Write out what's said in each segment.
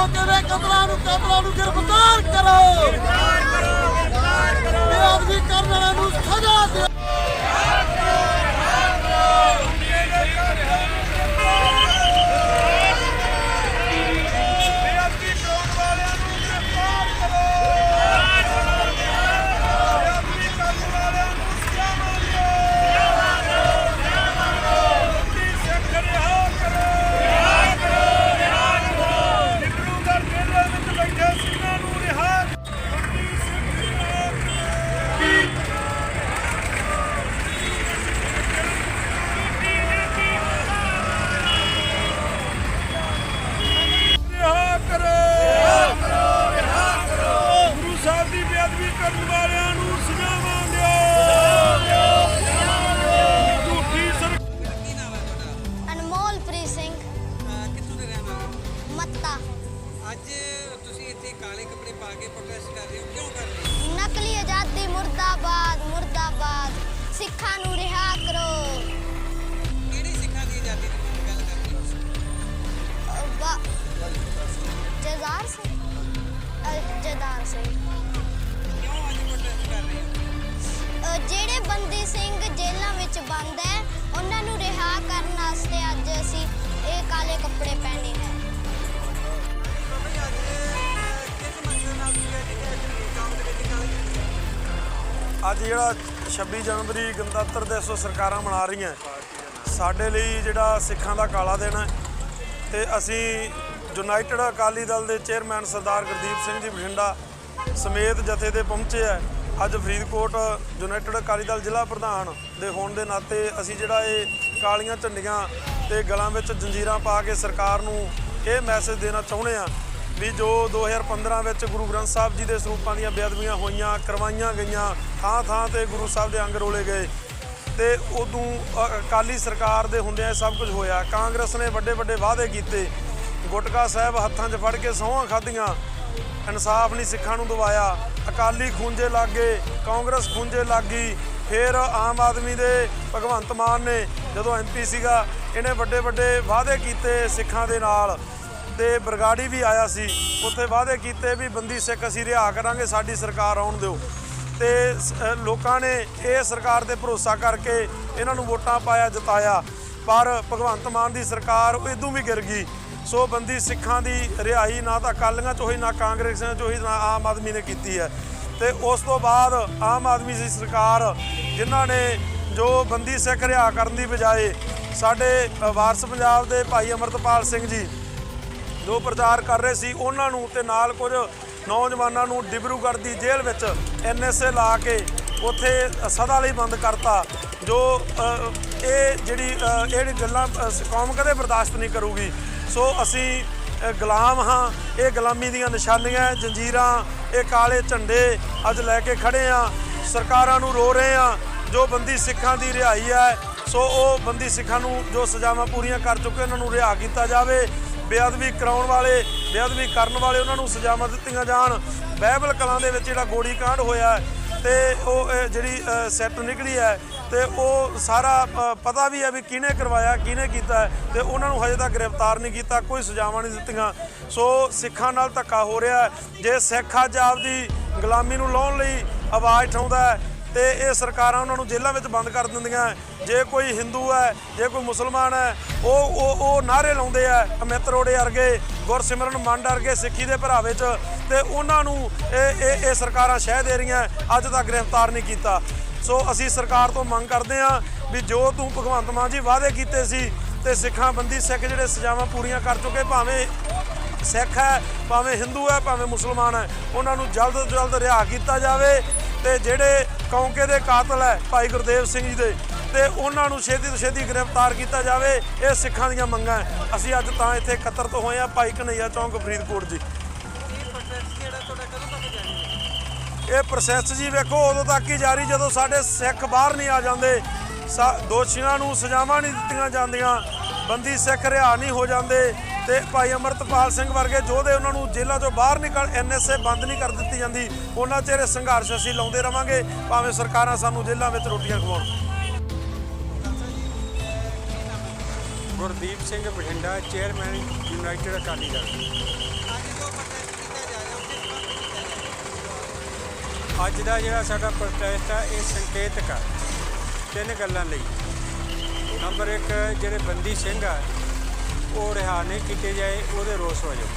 ਕਰੋ ਕਿਵੇਂ ਕਤਲਾਂ ਨੂੰ ਕਤਲਾਂ ਨੂੰ ਗ੍ਰਿਫਤਾਰ ਕਰੋ। ਗ੍ਰਿਫਤਾਰ ਕਰੋ ਗ੍ਰਿਫਤਾਰ ਕਰੋ। ਬੇਅਦਬੀ ਕਰਨ ਵਾਲਿਆਂ ਨੂੰ ਸਜ਼ਾ ਦਿਓ। ਇਹ ਕਾਲੇ ਕੱਪੜੇ ਅੱਜ ਜਿਹੜਾ 26 ਜਨਵਰੀ ਗਣਤੰਤਰ ਦਿਵਸ ਸਰਕਾਰਾਂ ਮਨਾ ਰਹੀਆਂ। ਸਾਡੇ ਲਈ ਜਿਹੜਾ ਸਿੱਖਾਂ ਦਾ ਕਾਲਾ ਦਿਨ ਹੈ ਤੇ ਅਸੀਂ ਯੂਨਾਈਟਿਡ ਅਕਾਲੀ ਦਲ ਦੇ ਚੇਅਰਮੈਨ ਸਰਦਾਰ ਗੁਰਦੀਪ ਸਿੰਘ ਜੀ ਬਠਿੰਡਾ ਸਮੇਤ ਜਥੇ ਤੇ ਪਹੁੰਚੇ ਆ ਅੱਜ ਫਰੀਦਕੋਟ ਯੂਨਾਈਟਿਡ ਅਕਾਲੀ ਦਲ ਜ਼ਿਲ੍ਹਾ ਪ੍ਰਧਾਨ ਦੇ ਹੋਣ ਦੇ ਨਾਤੇ ਅਸੀਂ ਜਿਹੜਾ ਇਹ ਕਾਲੀਆਂ ਝੰਡੀਆਂ ਤੇ ਗਲਾਂ ਵਿੱਚ ਜੰਜੀਰਾਂ ਪਾ ਕੇ ਸਰਕਾਰ ਨੂੰ ਇਹ ਮੈਸੇਜ ਦੇਣਾ ਚਾਹੁੰਦੇ ਆ ਵੀ ਜੋ 2015 ਵਿੱਚ ਗੁਰੂ ਗ੍ਰੰਥ ਸਾਹਿਬ ਜੀ ਦੇ ਸਰੂਪਾਂ ਦੀਆਂ ਬੇਅਦਬੀਆਂ ਹੋਈਆਂ, ਕਰਵਾਈਆਂ ਗਈਆਂ, ਥਾਂ ਥਾਂ ਤੇ ਗੁਰੂ ਸਾਹਿਬ ਦੇ ਅੰਗ ਰੋਲੇ ਗਏ ਤੇ ਉਦੋਂ, ਅ- ਅਕਾਲੀ ਸਰਕਾਰ ਦੇ ਹੁੰਦਿਆਂ ਸਭ ਕੁਝ ਹੋਇਆ। ਕਾਂਗਰਸ ਨੇ ਵੱਡੇ ਵੱਡੇ ਵਾਅਦੇ ਕੀਤੇ। ਗੁਟਕਾ ਸਾਹਿਬ ਹੱਥਾਂ 'ਚ ਫੜ ਕੇ ਸਹੁੰਆਂ ਖਾਧੀਆਂ। ਇਨਸਾਫ ਨਹੀਂ ਸਿੱਖਾਂ ਨੂੰ ਦਵਾਇਆ। ਅਕਾਲੀ ਖੂੰਜੇ ਲੱਗੇ ਕਾਂਗਰਸ ਖੂੰਜੇ ਲੱਗੀ ਫਿਰ ਆਮ ਆਦਮੀ ਦੇ ਭਗਵੰਤ ਮਾਨ ਨੇ ਜਦੋਂ ਐਮਪੀ ਸੀਗਾ, ਇਹਨੇ ਵੱਡੇ ਵੱਡੇ ਵਾਅਦੇ ਕੀਤੇ ਸਿੱਖਾਂ ਦੇ ਨਾਲ। ਤੇ ਬਰਗਾੜੀ ਵੀ ਆਇਆ ਸੀ। ਉੱਥੇ ਵਾਅਦੇ ਕੀਤੇ ਵੀ ਬੰਦੀ ਸਿੱਖ ਅਸੀਂ ਰਿਹਾ ਕਰਾਂਗੇ, ਸਾਡੀ ਸਰਕਾਰ ਆਉਣ ਦਿਓ। ਤੇ ਲੋਕਾਂ ਨੇ ਇਹ ਸਰਕਾਰ ਤੇ ਭਰੋਸਾ ਕਰਕੇ ਇਹਨਾਂ ਨੂੰ ਵੋਟਾਂ ਪਾਇਆ, ਜਿਤਾਇਆ। ਪਰ ਭਗਵੰਤ ਮਾਨ ਦੀ ਸਰਕਾਰ ਇਦੋਂ ਵੀ ਗਿਰ ਗਈ ਸੋ ਬੰਦੀ ਸਿੱਖਾਂ ਦੀ ਰਿਹਾਈ ਨਾ ਤਾਂ ਅਕਾਲੀਆਂ ਚ ਹੋਈ ਨਾ ਕਾਂਗਰਸ ਚ ਹੋਈ ਨਾ ਆਮ ਆਦਮੀ ਨੇ ਕੀਤੀ ਹੈ। ਤੇ ਉਸ ਤੋਂ ਬਾਅਦ ਆਮ ਆਦਮੀ ਦੀ ਸਰਕਾਰ, ਜਿਨ੍ਹਾਂ ਨੇ ਜੋ ਬੰਦੀ ਸਿੱਖ ਰਿਹਾ ਕਰਨ ਦੀ ਬਜਾਏ ਸਾਡੇ ਵਾਰਸ ਪੰਜਾਬ ਦੇ ਭਾਈ ਅਮਰਤਪਾਲ ਸਿੰਘ ਜੀ ਜੋ ਪ੍ਰਚਾਰ ਕਰ ਰਹੇ ਸੀ, ਉਹਨਾਂ ਨੂੰ ਤੇ ਨਾਲ ਕੁਝ ਨੌਜਵਾਨਾਂ ਨੂੰ ਡਿਬਰੂਗੜ੍ਹ ਦੀ ਜੇਲ੍ਹ ਵਿੱਚ ਐਨਐਸਏ ਲਾ ਕੇ ਉੱਥੇ ਸਦਾ ਲਈ ਬੰਦ ਕਰਤਾ, ਜੋ ਇਹ ਜਿਹੜੀ ਇਹ ਗੱਲਾਂ ਕੌਮ ਕਦੇ ਬਰਦਾਸ਼ਤ ਨਹੀਂ ਕਰੂਗੀ। ਸੋ ਅਸੀਂ ਗੁਲਾਮ ਹਾਂ। ਇਹ ਗੁਲਾਮੀ ਦੀਆਂ ਨਿਸ਼ਾਨੀਆਂ ਜੰਜੀਰਾਂ ਇਹ ਕਾਲੇ ਝੰਡੇ ਅੱਜ ਲੈ ਕੇ ਖੜੇ ਆ। ਸਰਕਾਰਾਂ ਨੂੰ ਰੋ ਰਹੇ ਆ ਜੋ ਬੰਦੀ ਸਿੱਖਾਂ ਦੀ ਰਿਹਾਈ ਹੈ। ਸੋ ਉਹ ਬੰਦੀ ਸਿੱਖਾਂ ਨੂੰ ਜੋ ਸਜ਼ਾਵਾਂ ਪੂਰੀਆਂ ਕਰ ਚੁੱਕੇ ਉਹਨਾਂ ਨੂੰ ਰਿਹਾ ਕੀਤਾ ਜਾਵੇ। ਬੇਅਦਬੀ ਕਰਾਉਣ ਵਾਲੇ ਬੇਅਦਬੀ ਕਰਨ ਵਾਲੇ ਉਹਨਾਂ ਨੂੰ ਸਜ਼ਾਵਾਂ ਦਿੱਤੀਆਂ ਜਾਣ। ਬਹਿਬਲ ਕਲਾਂ ਦੇ ਵਿੱਚ ਜਿਹੜਾ ਗੋਲੀ ਕਾਂਡ ਹੋਇਆ ਹੈ, ਤੇ ਉਹ ਜਿਹੜੀ ਸੈੱਟ ਨਿਕਲੀ ਹੈ ਤੇ ਉਹ ਸਾਰਾ ਪਤਾ ਵੀ ਹੈ ਵੀ ਕਿਹਨੇ ਕਰਵਾਇਆ, ਕਿਹਨੇ ਕੀਤਾ ਹੈ ਤੇ ਉਹਨਾਂ ਨੂੰ ਹਜੇ ਤੱਕ ਗ੍ਰਿਫਤਾਰ ਨਹੀਂ ਕੀਤਾ, ਕੋਈ ਸਜ਼ਾਵਾਂ ਨਹੀਂ ਦਿੱਤੀਆਂ। ਸੋ ਸਿੱਖਾਂ ਨਾਲ ਧੱਕਾ ਹੋ ਰਿਹਾ ਜੇ ਸਿੱਖ ਅੱਜ ਆਪਦੀ ਗੁਲਾਮੀ ਨੂੰ ਲਾਉਣ ਲਈ ਆਵਾਜ਼ ਉਠਾਉਂਦਾ ਹੈ, ਤੇ ਇਹ ਸਰਕਾਰਾਂ ਉਹਨਾਂ ਨੂੰ ਜੇਲ੍ਹਾਂ ਵਿੱਚ ਬੰਦ ਕਰ ਦਿੰਦੀਆਂ ਜੇ ਕੋਈ ਹਿੰਦੂ ਹੈ, ਜੇ ਕੋਈ ਮੁਸਲਮਾਨ ਹੈ, ਉਹ ਉਹ ਉਹ ਨਾਰੇ ਲਾਉਂਦੇ ਆ ਅਮਿਤ ਰੋੜੇ ਵਰਗੇ, ਗੁਰਸਿਮਰਨ ਮੰਡ ਵਰਗੇ ਸਿੱਖੀ ਦੇ ਭਰਾਵੇ ਚ, ਤੇ ਉਹਨਾਂ ਨੂੰ ਇਹ ਇਹ ਇਹ ਸਰਕਾਰਾਂ ਸ਼ਹਿ ਦੇ ਰਹੀਆਂ, ਅੱਜ ਤੱਕ ਗ੍ਰਿਫਤਾਰ ਨਹੀਂ ਕੀਤਾ। ਸੋ ਅਸੀਂ ਸਰਕਾਰ ਤੋਂ ਮੰਗ ਕਰਦੇ ਹਾਂ ਵੀ ਜੋ ਤੂੰ ਭਗਵੰਤ ਮਾਨ ਜੀ ਵਾਅਦੇ ਕੀਤੇ ਸੀ ਤੇ ਸਿੱਖਾਂ ਬੰਦੀ ਸਿੱਖ ਜਿਹੜੇ ਸਜ਼ਾਵਾਂ ਪੂਰੀਆਂ ਕਰ ਚੁੱਕੇ, ਭਾਵੇਂ ਸਿੱਖ ਹੈ, ਭਾਵੇਂ ਹਿੰਦੂ ਹੈ, ਭਾਵੇਂ ਮੁਸਲਮਾਨ ਹੈ, ਉਹਨਾਂ ਨੂੰ ਜਲਦ ਤੋਂ ਜਲਦ ਰਿਹਾ ਕੀਤਾ ਜਾਵੇ ਤੇ ਜਿਹੜੇ ਕੌਂਕੇ ਦੇ ਕਾਤਲ ਹੈ ਭਾਈ ਗੁਰਦੇਵ ਸਿੰਘ ਜੀ ਦੇ ਤੇ ਉਹਨਾਂ ਨੂੰ ਛੇਤੀ ਤੋਂ ਛੇਤੀ ਗ੍ਰਿਫਤਾਰ ਕੀਤਾ ਜਾਵੇ, ਇਹ ਸਿੱਖਾਂ ਦੀਆਂ ਮੰਗਾਂ ਅਸੀਂ ਅੱਜ ਤਾਂ ਇੱਥੇ ਇਕੱਤਰਤ ਹੋਏ ਆ ਭਾਈ ਕਨਈਆ ਚੌਂਕ, ਫਰੀਦਕੋਟ ਜੀ ਇਹ ਪ੍ਰੋਟੈਸਟ ਜਿਹੜਾ ਤੁਹਾਡਾ ਕਦੋਂ ਤੱਕ ਜਾਰੀ ਹੈ ਇਹ ਪ੍ਰੋਸੈਸ ਜੀ ਵੇਖੋ, ਉਦੋਂ ਤੱਕ ਹੀ ਜਾਰੀ, ਜਦੋਂ ਸਾਡੇ ਸਿੱਖ ਬਾਹਰ ਨਹੀਂ ਆ ਜਾਂਦੇ, ਸਾ- ਦੋਸ਼ੀਆਂ ਨੂੰ ਸਜ਼ਾਵਾਂ ਨਹੀਂ ਦਿੱਤੀਆਂ ਜਾਂਦੀਆਂ, ਬੰਦੀ ਸਿੱਖ ਰਿਹਾ ਨਹੀਂ ਹੋ ਜਾਂਦੇ, ਤੇ ਭਾਈ ਅਮਰਤਪਾਲ ਸਿੰਘ ਵਰਗੇ ਯੋਧੇ ਉਹਨਾਂ ਨੂੰ ਜੇਲ੍ਹਾਂ 'ਚੋਂ ਬਾਹਰ ਨਿਕਲ ਐਨਐਸਏ ਬੰਦ ਨਹੀਂ ਕਰ ਦਿੱਤੀ ਜਾਂਦੀ, ਉਹਨਾਂ ਚਿਹਰੇ ਸੰਘਰਸ਼ ਅਸੀਂ ਲਾਉਂਦੇ ਰਵਾਂਗੇ, ਭਾਵੇਂ ਸਰਕਾਰਾਂ ਸਾਨੂੰ ਜੇਲ੍ਹਾਂ ਵਿੱਚ ਰੋਟੀਆਂ ਖਵਾਉਣ। ਗੁਰਦੀਪ ਸਿੰਘ ਬਠਿੰਡਾ, ਚੇਅਰਮੈਨ, ਯੂਨਾਈਟਿਡ ਅਕਾਲੀ ਦਲ ਅੱਜ ਜੋ ਪ੍ਰੋਟੈਸਟ ਕੀਤਾ ਜਾ ਰਿਹਾ ਉਹ ਕਿਸ ਬਾਤ ਤੇ ਕੀਤਾ ਜਾ ਰਿਹਾ ਅੱਜ ਦਾ ਜਿਹੜਾ ਸਾਡਾ ਪ੍ਰੋਟੈਸਟ ਆ, ਇਹ ਸੰਕੇਤਕ ਆ। ਤਿੰਨ ਗੱਲਾਂ ਲਈ। ਨੰਬਰ 1 ਜਿਹੜੇ ਬੰਦੀ ਸਿੰਘ ਆ, ਉਹ ਰਿਹਾ ਨਹੀਂ ਕੀਤੇ ਜਾਏ, ਉਹਦੇ ਰੋਸ ਵਜੋਂ।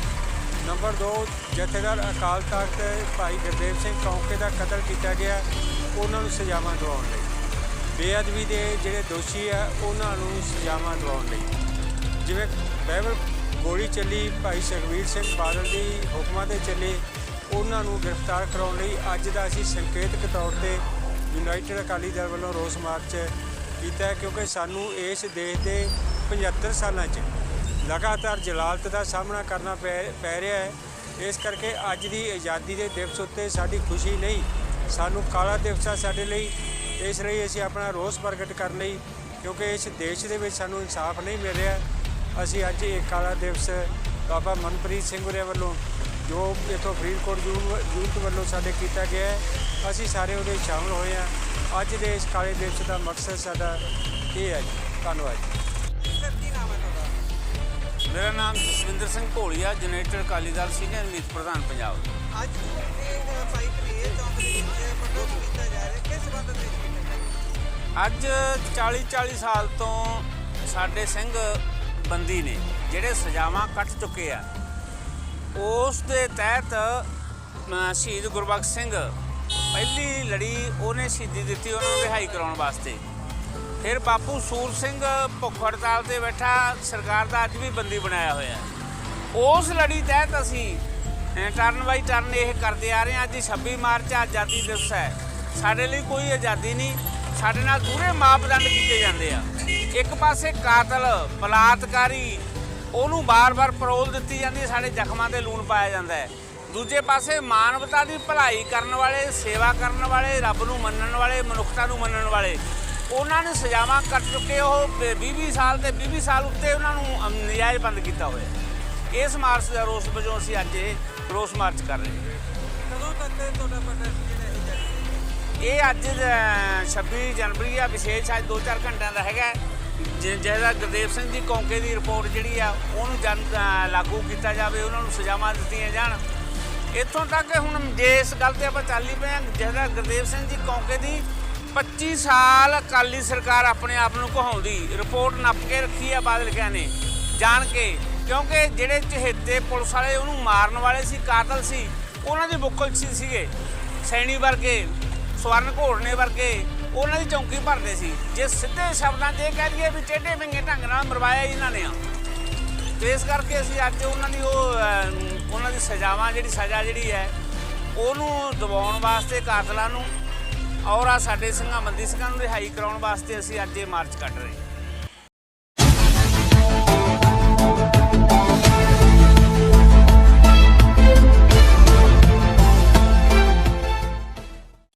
ਨੰਬਰ 2 ਜਥੇਦਾਰ ਅਕਾਲ ਤਖਤ ਭਾਈ ਗੁਰਦੇਵ ਸਿੰਘ ਕੌਂਕੇ ਦਾ ਕਤਲ ਕੀਤਾ ਗਿਆ, ਉਹਨਾਂ ਨੂੰ ਸਜ਼ਾਵਾਂ ਦਿਵਾਉਣ ਲਈ। ਬੇਅਦਬੀ ਦੇ ਜਿਹੜੇ ਦੋਸ਼ੀ ਆ, ਉਹਨਾਂ ਨੂੰ ਸਜ਼ਾਵਾਂ ਦਿਵਾਉਣ ਲਈ। ਜਿਵੇਂ ਬਾਈਬਲ ਗੋਲੀ ਚੱਲੀ, ਭਾਈ ਸੁਖਬੀਰ ਸਿੰਘ ਬਾਦਲ ਦੀ ਹੁਕਮਾਂ ਤੇ ਚੱਲੀ ਉਹਨਾਂ ਨੂੰ ਗ੍ਰਿਫਤਾਰ ਕਰਾਉਣ ਲਈ ਅੱਜ ਦਾ ਅਸੀਂ ਸੰਕੇਤਕ ਤੌਰ ਤੇ ਯੂਨਾਈਟਿਡ ਅਕਾਲੀ ਦਲ ਵੱਲੋਂ ਰੋਸ ਮਾਰਚ ਕੀਤਾ ਹੈ ਕਿਉਂਕਿ ਸਾਨੂੰ ਇਸ ਦੇਸ਼ ਦੇ 75 ਸਾਲਾਂ 'ਚ ਲਗਾਤਾਰ ਜਲਾਲਤ ਦਾ ਸਾਹਮਣਾ ਕਰਨਾ ਪੈ ਪੈ ਰਿਹਾ ਹੈ। ਇਸ ਕਰਕੇ ਅੱਜ ਦੀ ਆਜ਼ਾਦੀ ਦੇ ਦਿਵਸ ਉੱਤੇ ਸਾਡੀ ਖੁਸ਼ੀ ਨਹੀਂ, ਸਾਨੂੰ ਕਾਲਾ ਦਿਵਸ ਆ ਸਾਡੇ ਲਈ। ਇਸ ਲਈ ਅਸੀਂ ਆਪਣਾ ਰੋਸ ਪ੍ਰਗਟ ਕਰਨ ਲਈ, ਕਿਉਂਕਿ ਇਸ ਦੇਸ਼ ਦੇ ਵਿੱਚ ਸਾਨੂੰ ਇਨਸਾਫ ਨਹੀਂ ਮਿਲ ਰਿਹਾ। ਅਸੀਂ ਅੱਜ ਇਹ ਕਾਲਾ ਦਿਵਸ ਬਾਬਾ ਮਨਪ੍ਰੀਤ ਸਿੰਘ ਹੋਰਾਂ ਵੱਲੋਂ ਜੋ ਇਥੋਂ ਫਰੀਦਕੋਟ ਯੂ- ਯੂਥ ਵੱਲੋਂ ਸਾਡੇ ਕੀਤਾ ਗਿਆ ਹੈ ਅਸੀਂ ਸਾਰੇ ਉਹਦੇ ਸ਼ਾਮਲ ਹੋਏ ਹਾਂ। ਅੱਜ ਦੇ ਇਸ ਕਾਲੇ ਦਿਵਸ ਦਾ ਮਕਸਦ ਸਾਡਾ ਇਹ ਹੈ ਜੀ। ਧੰਨਵਾਦ ਜੀ। ਮੇਰਾ ਨਾਮ ਜਸਵਿੰਦਰ ਸਿੰਘ ਭੋਲੀਆ ਜਨਰੇਟਰ ਅਕਾਲੀ ਦਲ ਸੀਨੀਅਰ ਮੀਤ ਪ੍ਰਧਾਨ ਪੰਜਾਬ। ਅੱਜ ਇਹ ਭਾਈ ਕਲੀਏ ਚੌਂਕ ਦੇ ਵਿੱਚ ਪ੍ਰੋਗਰਾਮ ਕੀਤਾ ਜਾ ਰਿਹਾ ਕਿਸ ਸੰਬੰਧ ਵਿੱਚ ਕੀਤਾ ਜਾ ਰਿਹਾ? ਅੱਜ 40 40 ਸਾਲ ਤੋਂ ਸਾਡੇ ਸਿੰਘ ਬੰਦੀ ਨੇ ਜਿਹੜੇ ਸਜ਼ਾਵਾਂ ਕੱਟ ਚੁੱਕੇ ਆ ਉਸ ਦੇ ਤਹਿਤ ਸ਼ਹੀਦ ਗੁਰਬਖਸ਼ ਸਿੰਘ, ਪਹਿਲੀ ਲੜੀ ਉਹਨੇ ਸ਼ਹੀਦੀ ਦਿੱਤੀ ਉਹਨਾਂ ਨੂੰ ਰਿਹਾਈ ਕਰਾਉਣ ਵਾਸਤੇ। ਫਿਰ ਬਾਪੂ ਸੂਰ ਸਿੰਘ ਭੁੱਖ ਹੜਤਾਲ ਤੇ ਬੈਠਾ, ਸਰਕਾਰ ਦਾ ਅੱਜ ਵੀ ਬੰਦੀ ਬਣਾਇਆ ਹੋਇਆ। ਉਸ ਲੜੀ ਤਹਿਤ ਅਸੀਂ ਟਰਨ ਬਾਈ ਟਰਨ ਇਹ ਕਰਦੇ ਆ ਰਹੇ ਹਾਂ, ਅੱਜ 26 ਮਾਰਚ ਆਜ਼ਾਦੀ ਦਿਵਸ ਹੈ। ਸਾਡੇ ਲਈ ਕੋਈ ਆਜ਼ਾਦੀ ਨਹੀਂ, ਸਾਡੇ ਨਾਲ ਪੂਰੇ ਮਾਪਦੰਡ ਕੀਤੇ ਜਾਂਦੇ ਆ। ਇੱਕ ਪਾਸੇ ਕਾਤਲ, ਬਲਾਤਕਾਰੀ ਉਹਨੂੰ ਬਾਰ-ਬਾਰ ਪਰੋਲ ਦਿੱਤੀ ਜਾਂਦੀ ਹੈ ਸਾਡੇ ਜ਼ਖਮਾਂ ਤੇ ਲੂਣ ਪਾਇਆ ਜਾਂਦਾ ਹੈ। ਦੂਜੇ ਪਾਸੇ ਮਾਨਵਤਾ ਦੀ ਭਲਾਈ ਕਰਨ ਵਾਲੇ ਸੇਵਾ ਕਰਨ ਵਾਲੇ ਰੱਬ ਨੂੰ ਮੰਨਣ ਵਾਲੇ ਮਨੁੱਖਤਾ ਨੂੰ ਮੰਨਣ ਵਾਲੇ ਉਹਨਾਂ ਨੇ ਸਜ਼ਾਵਾਂ ਕੱਟ ਚੁੱਕੇ ਉਹ 20 ਸਾਲ ਤੇ 20 ਸਾਲ ਉੱਤੇ ਉਹਨਾਂ ਨੂੰ ਨਜਾਇਜ਼ ਬੰਦ ਕੀਤਾ ਹੋਇਆ ਇਸ ਮਾਰਚ ਦਾ ਰੋਸ ਵਜੋਂ ਅਸੀਂ ਅੱਜ ਇਹ ਰੋਸ ਮਾਰਚ ਕਰ ਰਹੇ ਹਾਂ। ਕਦੋਂ ਤੱਕ ਤੁਹਾਡਾ ਪ੍ਰੋਟੈਸਟ ਜਿਹੜਾ ਇਹ ਅੱਜ ਅ, 26 ਜਨਵਰੀ ਆ ਵਿਸ਼ੇਸ਼ ਅੱਜ 2-4 ਘੰਟਿਆਂ ਦਾ ਹੈਗਾ ਹੈ। ਜਿ- ਗੁਰਦੇਵ ਸਿੰਘ ਜੀ ਕੌਂਕੇ ਦੀ ਰਿਪੋਰਟ ਜਿਹੜੀ ਆ, ਉਹਨੂੰ ਜਨ ਲਾਗੂ ਕੀਤਾ ਜਾਵੇ, ਉਹਨਾਂ ਨੂੰ ਸਜ਼ਾਵਾਂ ਦਿੱਤੀਆਂ ਜਾਣ ਇੱਥੋਂ ਤੱਕ ਹੁਣ ਜੇ ਇਸ ਗੱਲ ਤੇ ਆਪਾਂ ਚੱਲ ਹੀ ਪਏ ਹਾਂ ਜਿਹਦਾ ਗੁਰਦੇਵ ਸਿੰਘ ਜੀ ਕੌਂਕੇ ਦੀ 25 ਸਾਲ ਅਕਾਲੀ ਸਰਕਾਰ ਆਪਣੇ ਆਪ ਨੂੰ ਕਹਾਉਂਦੀ ਰਿਪੋਰਟ ਨੱਪ ਕੇ ਰੱਖੀ ਆ ਬਾਦਲ ਕਿਆ ਨੇ, ਜਾਣ ਕੇ, ਕਿਉਂਕਿ ਜਿਹੜੇ ਚਹੇਤੇ ਪੁਲਿਸ ਵਾਲੇ, ਉਹਨੂੰ ਮਾਰਨ ਵਾਲੇ ਸੀ, ਕਾਤਲ ਸੀ, ਉਹਨਾਂ ਦੀ ਬੁੱਕਲ ਸੀ ਸੀਗੇ, ਸੈਣੀ ਵਰਗੇ, ਸਵਰਨ ਘੋੜਨੇ ਵਰਗੇ ਉਹਨਾਂ ਦੀ ਚੌਂਕੀ ਭਰਦੇ ਸੀ। ਜੇ ਸਿੱਧੇ ਸ਼ਬਦਾਂ 'ਚ ਇਹ ਕਹਿ ਦਈਏ ਵੀ ਟੇਢੇ ਵਿੰਗੇ ਢੰਗ ਨਾਲ ਮਰਵਾਇਆ ਇਹਨਾਂ ਨੇ। ਆ ਤੇ ਇਸ ਕਰਕੇ ਅਸੀਂ ਅੱਜ ਉਹਨਾਂ ਦੀ ਉਹ ਉਹਨਾਂ ਦੀ ਸਜ਼ਾਵਾਂ, ਜਿਹੜੀ ਸਜ਼ਾ ਜਿਹੜੀ ਹੈ, ਉਹਨੂੰ ਦਬਾਉਣ ਵਾਸਤੇ ਕਾਤਲਾਂ ਨੂੰ ਔਰ ਆ ਸਾਡੇ ਸਿੰਘਾਂ, ਬੰਦੀ ਸਿੰਘਾਂ ਨੂੰ ਰਿਹਾਈ ਕਰਾਉਣ ਵਾਸਤੇ ਅਸੀਂ ਅੱਜ ਇਹ ਮਾਰਚ ਕੱਢ ਰਹੇ ਹਾਂ।